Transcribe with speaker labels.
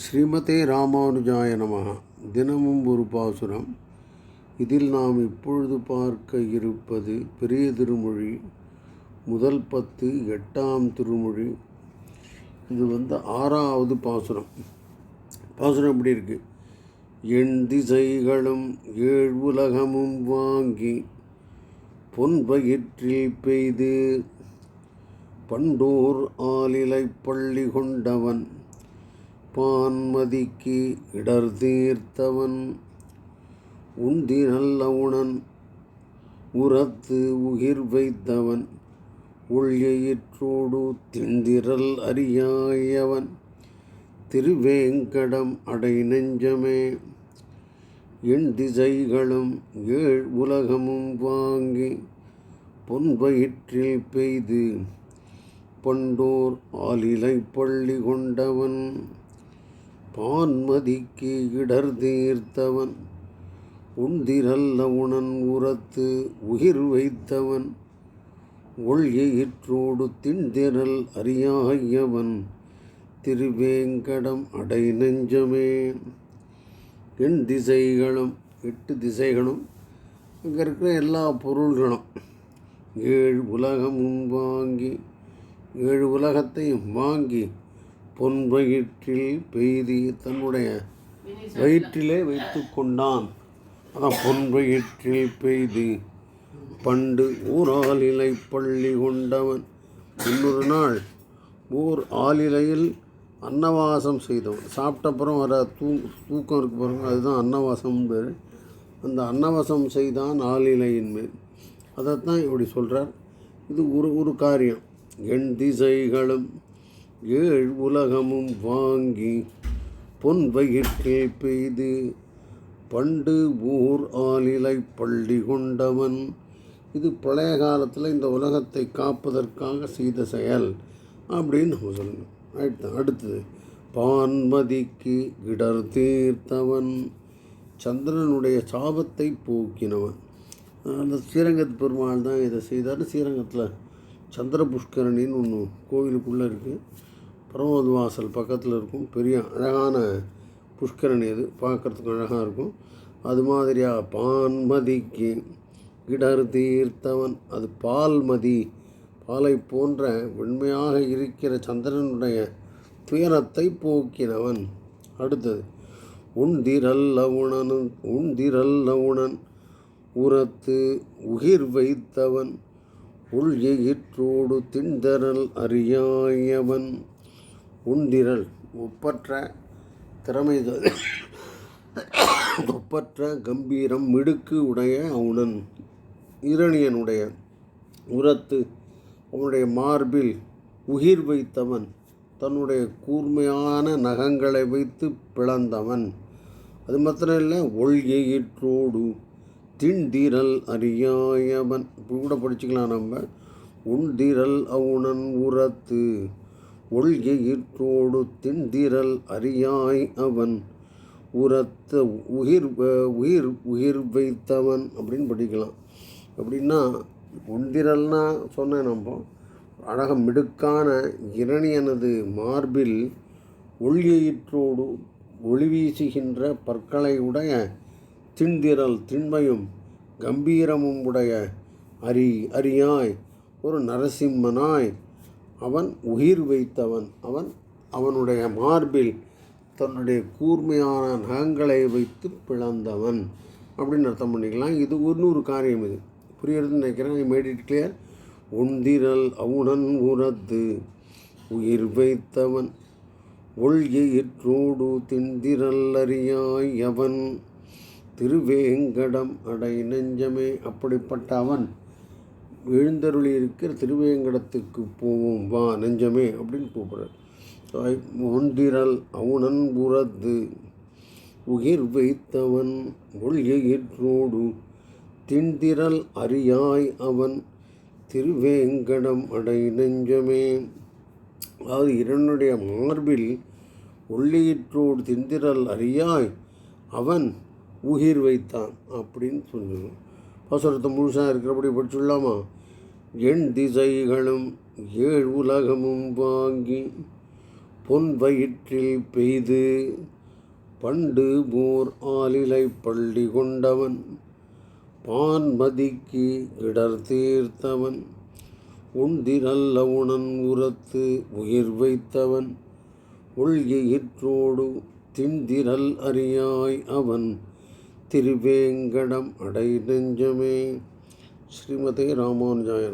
Speaker 1: ஸ்ரீமதே ராமானுஜாய நமகா தினமும் ஒரு பாசுரம். இதில் நாம் இப்பொழுது பார்க்க இருப்பது பெரிய திருமொழி முதல் பத்து எட்டாம் திருமொழி. இது வந்து ஆறாவது பாசுரம். பாசுரம் எப்படி இருக்கு? எண் திசைகளும் ஏழ் உலகமும் வாங்கி பொன்பயிற்றில் பெய்து பண்டோர் ஆலிலை பள்ளி கொண்டவன். பான்மதிக்கு இடர் தீர்த்தவன். உந்தி நல்ல உணன் உரத்து உயிர் வைத்தவன். உள்ளியிற்றோடு திண்டிரல் அறியாயவன். திருவேங்கடம் அடை நெஞ்சமே. எண் திசைகளும் ஏழ் உலகமும் வாங்கி பொன்பயிற்றில் பெய்து. பண்டோர் ஆலிலை பள்ளி கொண்டவன். பான்மதிக்கு இடர் தீர்த்தவன். உந்திரல்ல உணன் உரத்து உயிர் வைத்தவன். ஒள்யிற்றோடு திண்டிரல் அறியாயவன். திருவேங்கடம் அடை நெஞ்சமே. எண் திசைகளும் எட்டு திசைகளும் அங்கே இருக்கிற எல்லா பொருள்களும். ஏழு உலகமும் வாங்கி ஏழு உலகத்தையும் வாங்கி பொன் வயிற்றில் பெய்தி தன்னுடைய வயிற்றிலே வைத்து கொண்டான் அதான் பொன் வயிற்றில் பெய்தி பண்டு ஊர் ஆலிலை பள்ளி கொண்டவன். இன்னொரு நாள் ஊர் ஆலிலையில் அன்னவாசம் செய்தவன். சாப்பிட்டப்புறம் வர தூ தூக்கம் இருக்கு பாருங்க அதுதான் அன்னவாசம் பேர். அந்த அன்னவாசம் செய்தான் ஆலிலையின் மேல். அதைத்தான் இப்படி சொல்கிறார் இது ஒரு ஒரு காரியம். எண் திசைகளும் ஏழ் உலகமும் வாங்கி பொன் வயிற்றில் பெய்து பண்டு ஊர் ஆலிலை பள்ளி கொண்டவன். இது பழைய காலத்தில் இந்த உலகத்தை காப்பதற்காக செய்த செயல் அப்படின்னு நம்ம சொல்லணும். ரைட் தான் அடுத்தது பான்மதிக்கு இடர் தீர்த்தவன். சந்திரனுடைய சாபத்தை போக்கினவன். அந்த ஸ்ரீரங்கத்து பெருமாள் தான் இதை செய்தார். ஸ்ரீரங்கத்தில் சந்திர புஷ்கரணின்னு ஒன்று கோவிலுக்குள்ளே இருக்குது பிரமோத் வாசல் பக்கத்தில் இருக்கும். பெரிய அழகான புஷ்கரணி அது. பார்க்குறதுக்கு அழகாக இருக்கும். அது மாதிரியாக பான்மதிக்கு இடர் தீர்த்தவன். அது பால்மதி. பாலை போன்ற வெண்மையாக இருக்கிற சந்திரனுடைய துயரத்தை போக்கினவன். அடுத்தது உண்டிரல்ல உணன் உண்டிரல்ல உணன். உரத்து உயிர் வைத்தவன். உள் எயிற்றோடு திண்டரல் அறியாயவன். உண்டிரல் ஒப்பற்ற திறமை ஒப்பற்ற கம்பீரம் மிடுக்கு உடைய அவனன் இரணியனுடைய உரத்து அவனுடைய மார்பில் உயிர் வைத்தவன் தன்னுடைய கூர்மையான நகங்களை வைத்து பிளந்தவன். அது மாத்திரம் இல்லை ஒள்யிற்றோடு திண்டிரல் அறியாயவன். இப்படி கூட படிச்சுக்கலாம் நம்ம. உண்டிரல் அவுணன் உரத்து ஒள்யிற்றோடு திண்டிரல் அறியாய் அவன். உரத்த உயிர் உயிர் உயிர் வைத்தவன் அப்படின்னு படிக்கலாம். அப்படின்னா ஒன்றிரல்னா சொன்னேன் நம்ம அழக மிடுக்கான இரணியனது மார்பில் ஒளியீற்றோடு ஒளி வீசுகின்ற பற்களை உடைய திண்டிரல் திண்மையும் கம்பீரமும் உடைய அரி அரியாய் ஒரு நரசிம்மனாய் அவன் உயிர் வைத்தவன். அவன் அவனுடைய மார்பில் தன்னுடைய கூர்மையான நகங்களை வைத்து பிளந்தவன். அப்படின்னு அர்த்தம் பண்ணிக்கலாம். இது இன்னொரு காரியம் இது. புரியுறதுன்னு நினைக்கிறேன். மேட் இட் கிளியர் உந்திரல் அவுணன் உரத்து உயிர் வைத்தவன். ஒழியிற்றோடு திண்டிரல் அறியாய் அவன் திருவேங்கடம் அடை நெஞ்சமே அப்படிப்பட்ட அவன் எழுந்தருளி இருக்கிற திருவேங்கடத்துக்கு போவோம் வா நெஞ்சமே அப்படின்னு கூப்பிடுறார். ஒன்றிரல் அவுணன் உயிர் வைத்தவன் ஒள்யிற்றோடு திண்டிரல் அறியாய் அவன் திருவேங்கடம் அடை நெஞ்சமே. அதாவது இரனுடைய மார்பில் ஒள்ளியிற்றோடு திண்டிரல் அறியாய் அவன் உயிர் வைத்தான் அப்படின்னு சொல்லணும் பாசுரத்தை முழுசாக இருக்கிறபடி படிச்சுடலாமா? எண் திசைகளும் ஏழ் உலகமும் வாங்கி பொன் வயிற்றில் பெய்து பண்டு போர் ஆலிலை பள்ளி கொண்டவன் பான்மதிக்கு இடர் தீர்த்தவன் உண்டிரல்ல உணன் உரத்து உயிர் வைத்தவன் ஒள்கியிற்றோடு திண்டிரல் அறியாய் அவன் திருவேங்கடம் அடை நெஞ்சமே ஸ்ரீமதி ராமானுஜாய